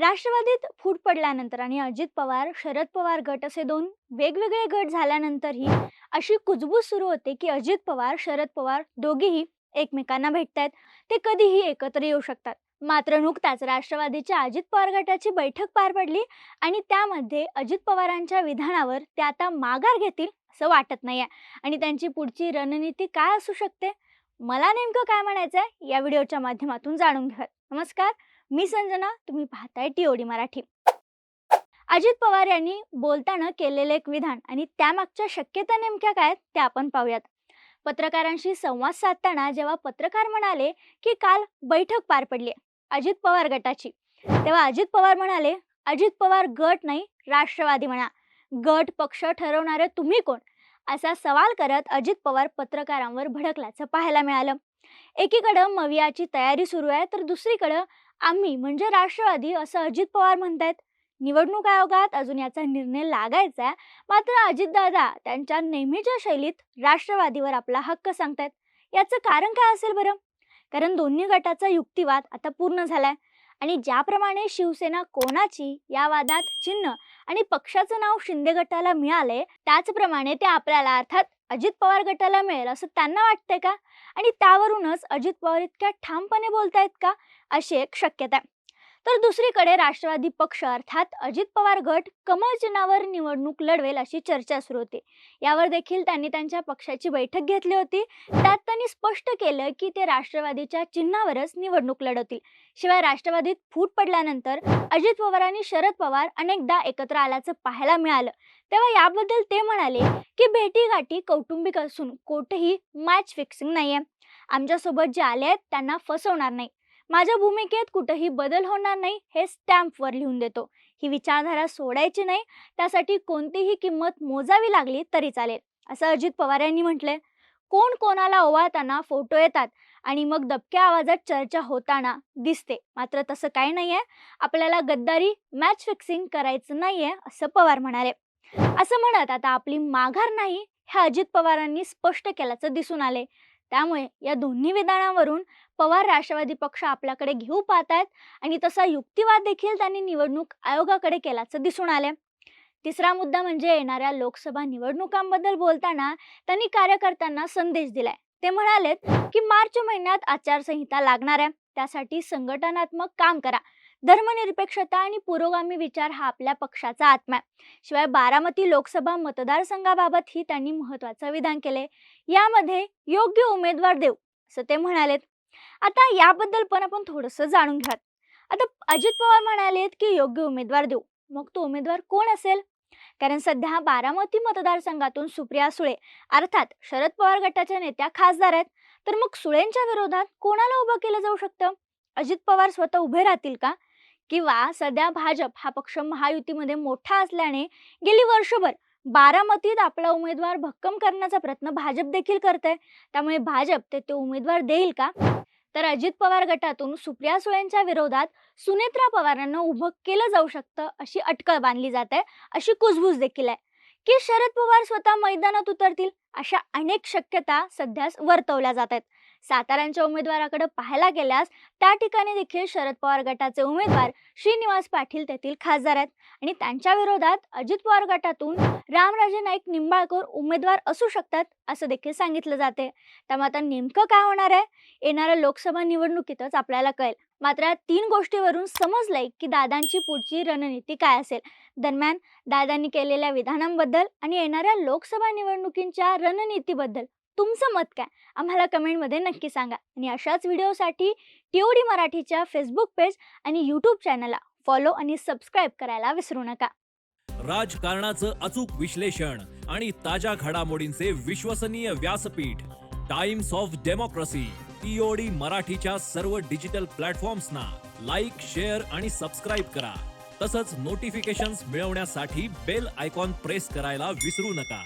राष्ट्रवादीत फूट पडल्यानंतर आणि अजित पवार शरद पवार गट असे दोन वेगवेगळे गट झाल्यानंतरही अशी कुजबूज सुरू होते की अजित पवार शरद पवार दोघेही एकमेकांना भेटतायत. ते कधीही एकत्र येऊ शकतात. मात्र नुकताच राष्ट्रवादीच्या अजित पवार गटाची बैठक पार पडली आणि त्यामध्ये अजित पवारांच्या विधानावर ते आता माघार घेतील असं वाटत नाहीये. आणि त्यांची पुढची रणनीती काय असू शकते? मला नेमकं काय म्हणायचं आहे या व्हिडिओच्या माध्यमातून जाणून घ्या नमस्कार. मी संजना तुम्ही पाहताय टीओडी मराठी. अजित पवार यांनी बोलताना केलेले एक विधान आणि त्यामागच्या शक्यता नेमक्या काय त्या आपण पाहूयात. पत्रकारांशी संवाद साधताना जेव्हा पत्रकार म्हणाले की काल बैठक पार पडली अजित पवार गटाची तेव्हा अजित पवार म्हणाले अजित पवार गट नाही राष्ट्रवादी म्हणा. गट पक्ष ठरवणारे तुम्ही कोण? असा सवाल करत अजित पवार पत्रकारांवर भडकल्याचं पाहायला मिळालं. एकीकडं मवियाची तयारी सुरू आहे तर दुसरीकडं आम्ही म्हणजे राष्ट्रवादी असं अजित पवार म्हणतायत. निवडणूक आयोगात अजून याचा निर्णय लागायचा आहे. मात्र अजितदादा त्यांच्या नेहमीच्या शैलीत राष्ट्रवादीवर आपला हक्क सांगतायत. याचं कारण काय असेल बरं? कारण दोन्ही गटाचा युक्तिवाद आता पूर्ण झालाय. आणि ज्याप्रमाणे शिवसेना कोणाची या वादात चिन्ह आणि पक्षाचं नाव शिंदे गटाला मिळाले त्याचप्रमाणे ते आपल्याला अर्थात अजित पवार गटाला मिळेल असं त्यांना वाटतंय का? आणि त्यावरूनच अजित पवार इतक्या ठामपणे बोलतायत का? अशी एक शक्यता आहे. तर दुसरीकडे राष्ट्रवादी पक्ष अर्थात अजित पवार गट कमळ चिन्हावर निवडणूक लढवेल अशी चर्चा सुरू होती. यावर देखील त्यांनी त्यांच्या पक्षाची बैठक घेतली होती. त्यात त्यांनी स्पष्ट केलं की ते राष्ट्रवादीच्या चिन्हावरच निवडणूक लढवतील. शिवाय राष्ट्रवादीत फूट पडल्यानंतर अजित पवार आणि शरद पवार अनेकदा एकत्र आल्याचं पाहायला मिळालं. तेव्हा याबद्दल ते म्हणाले की भेटीगाठी कौटुंबिक असून कोठेही मॅच फिक्सिंग नाहीये. आमच्यासोबत जे आले आहेत त्यांना फसवणार नाही. माझ्या भूमिकेत कुठंही बदल होणार नाही हे स्टॅम्पवर लिहून देतो. ही विचारधारा सोडायची नाही त्यासाठी कोणतीही किंमत मोजावी लागली तरी चालेल असं अजित पवार यांनी म्हटलंय. कोण कोणाला ओवाळताना फोटो येतात आणि मग दबक्या आवाजात चर्चा होताना दिसते मात्र तसं काही नाहीये. आपल्याला गद्दारी मॅच फिक्सिंग करायचं नाहीये असं पवार म्हणाले. असं म्हणत आता आपली माघार नाही हे अजित पवारांनी स्पष्ट केल्याचं दिसून आले त्यामुळे या दोन्ही विधानावरून पवार राष्ट्रवादी पक्ष आपल्याकडे घेऊ पाहतायत आणि तसा युक्तिवाद देखील त्यांनी निवडणूक आयोगाकडे केल्याचं दिसून आलंय तिसरा मुद्दा म्हणजे येणाऱ्या लोकसभा निवडणुकांबद्दल बोलताना त्यांनी कार्यकर्त्यांना संदेश दिलाय. ते म्हणालेत की मार्च महिन्यात आचारसंहिता लागणार आहे. त्यासाठी संघटनात्मक काम करा. धर्मनिरपेक्षता आणि पुरोगामी विचार हा आपल्या पक्षाचा आत्मा आहे. शिवाय बारामती लोकसभा मतदारसंघाबाबतही त्यांनी महत्वाचं विधान केले यामध्ये योग्य उमेदवार देऊ असं ते म्हणालेत. आता याबद्दल पण आपण थोडंसं जाणून घ्यात आता अजित पवार म्हणालेत की योग्य उमेदवार देऊ. मग तो उमेदवार कोण असेल? कारण सध्या बारामती मतदारसंघातून सुप्रिया सुळे अर्थात शरद पवार गटाच्या नेत्या खासदार आहेत. तर मग सुळेंच्या विरोधात कोणाला उभं केलं जाऊ शकतं? अजित पवार स्वतः उभे राहतील का? किंवा सध्या भाजप हा पक्ष महायुतीमध्ये मोठा असल्याने गेली वर्षभर बारामतीत आपला उमेदवार भक्कम करण्याचा प्रयत्न भाजप देखील करत आहे त्यामुळे भाजप ते ते उमेदवार देईल का? तर अजित पवार गटातून सुप्रिया सुळेंच्या विरोधात सुनेत्रा पवारांना उभं केलं जाऊ शकतं अशी अटकळ बांधली जात आहे अशी कुजबूज देखील आहे. की शरद पवार स्वतः मैदानात उतरतील अशा अनेक शक्यता सध्या वर्तवल्या जात आहेत. साताऱ्यांच्या उमेदवाराकडे पाहायला गेल्यास त्या ठिकाणी देखील शरद पवार गटाचे उमेदवार श्रीनिवास पाटील तेथील खासदार आहेत. आणि त्यांच्या विरोधात अजित पवार गटातून रामराजे नाईक निंबाळकर उमेदवार असू शकतात असं देखील सांगितलं जाते. त्यामुळे आता नेमकं काय होणार आहे? येणाऱ्या लोकसभा निवडणुकीतच आपल्याला कळेल. मात्र तीन गोष्टीवरून समजलंय की दादांची पुढची रणनीती काय असेल. दरम्यान दादांनी केलेल्या विधानांबद्दल आणि येणाऱ्या लोकसभा निवडणुकींच्या रणनीतीबद्दल तुमचं मत काय? आम्हाला कमेंटमध्ये नक्की सांगा. आणि अशाच व्हिडिओसाठी टीओडी मराठीच्या फेसबुक पेज आणि यूट्यूब चॅनलला फॉलो आणि सबस्क्राईब करायला विसरू नका. राजकारणाचं अचूक विश्लेषण आणि ताज्या घडामोडींचे विश्वसनीय व्यासपीठ टाइम्स ऑफ डेमोक्रेसी टीओडी मराठीच्या सर्व डिजिटल प्लॅटफॉर्म्सना लाईक शेअर आणि सबस्क्राईब करा. तसंच नोटिफिकेशन्स मिळवण्यासाठी बेल आयकॉन प्रेस करायला विसरू नका.